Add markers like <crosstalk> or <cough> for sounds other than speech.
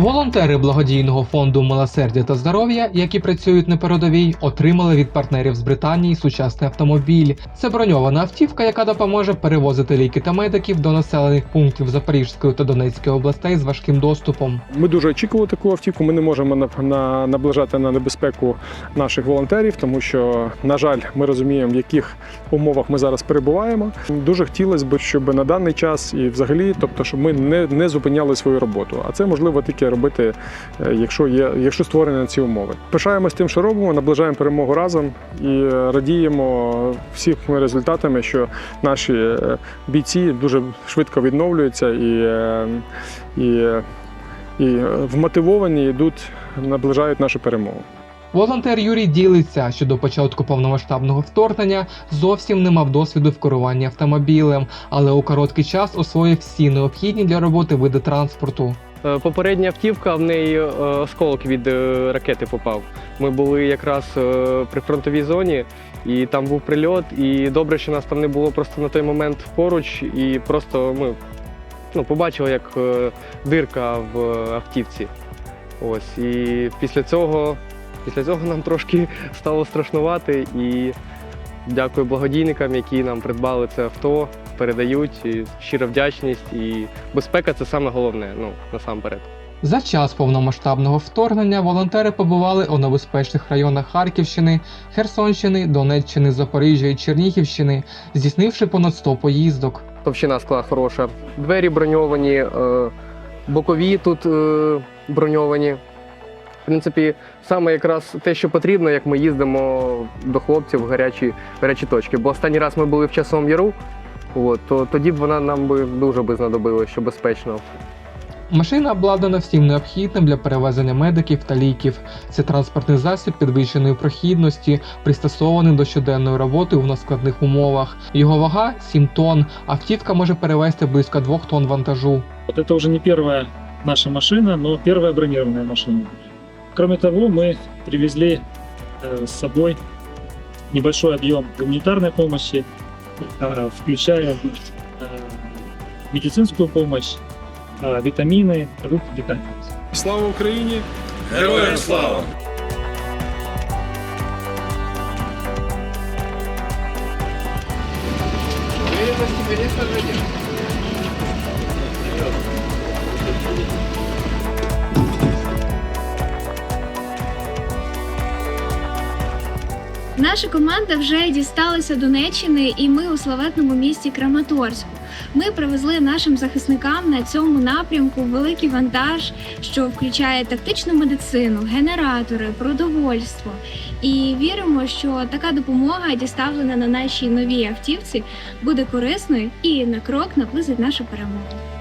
Волонтери благодійного фонду Милосердя та здоров'я, які працюють на передовій, отримали від партнерів з Британії сучасний автомобіль. Це броньована автівка, яка допоможе перевозити ліки та медиків до населених пунктів Запорізької та Донецької областей з важким доступом. Ми дуже очікували таку автівку. Ми не можемо на, на, наближати на небезпеку наших волонтерів, тому що, на жаль, ми розуміємо, в яких умовах ми зараз перебуваємо. Дуже хотілося б, щоб на даний час і взагалі, тобто, щоб ми не, не зупиняли свою роботу. А це можливо тільки робити, е, якщо є, якщо створені ці умови. Пишаємось тим, що робимо, наближаємо перемогу разом і е, радіємо всіми результатами, що наші е, бійці дуже швидко відновлюються і, і і вмотивовані йдуть, наближають нашу перемогу. Волонтер Юрій ділиться, що до початку повномасштабного вторгнення зовсім не мав досвіду в керуванні автомобілем, але у короткий час освоїв всі необхідні для роботи види транспорту. Е, Попередня автівка в неї е, осколок від е, ракети попав. Ми були якраз при фронтовій зоні, і там був прильот. І добре, що нас там не було просто на той момент поруч, і просто ми ну, побачили, як дирка в автівці. Ось. І після цього, після цього нам трошки <laughs> стало страшнувати. І дякую благодійникам, які нам придбали це авто, передають. І щира вдячність. І безпека це саме головне, ну, насамперед. За час повномасштабного вторгнення волонтери побували у небезпечних районах Харківщини, Херсонщини, Донеччини, Запоріжжя і Чернігівщини, здійснивши понад 100 поїздок. Товщина скла хороша. Двері броньовані, е, бокові тут е, броньовані. В принципі, саме якраз те, що потрібно, як ми їздимо до хлопців в гарячі, гарячі точки. Бо останній раз ми були в часовому яру, от, то тоді б вона нам би дуже би знадобилася, що безпечно. Машина обладнана всім необхідним для перевезення медиків та ліків. Це транспортний засіб підвищеної прохідності, пристосований до щоденної роботи у надскладних умовах. Його вага 7 тонн. Автівка може перевезти близько 2 тонн вантажу. Вот это уже не первая наша машина, но первая бронированная машина. Кроме того, мы привезли э, с собой небольшой объем гуманитарной помощи, э, Э, включая э, медицинскую помощь, э, витамины, продукты питания. Слава Украине! Героям слава! Уверенности. Наша команда вже дісталася Донеччини, і ми у славетному місті Краматорську. Ми привезли нашим захисникам на цьому напрямку великий вантаж, що включає тактичну медицину, генератори, продовольство. І віримо, що така допомога, діставлена на нашій новій автівці, буде корисною і на крок наблизить нашу перемогу.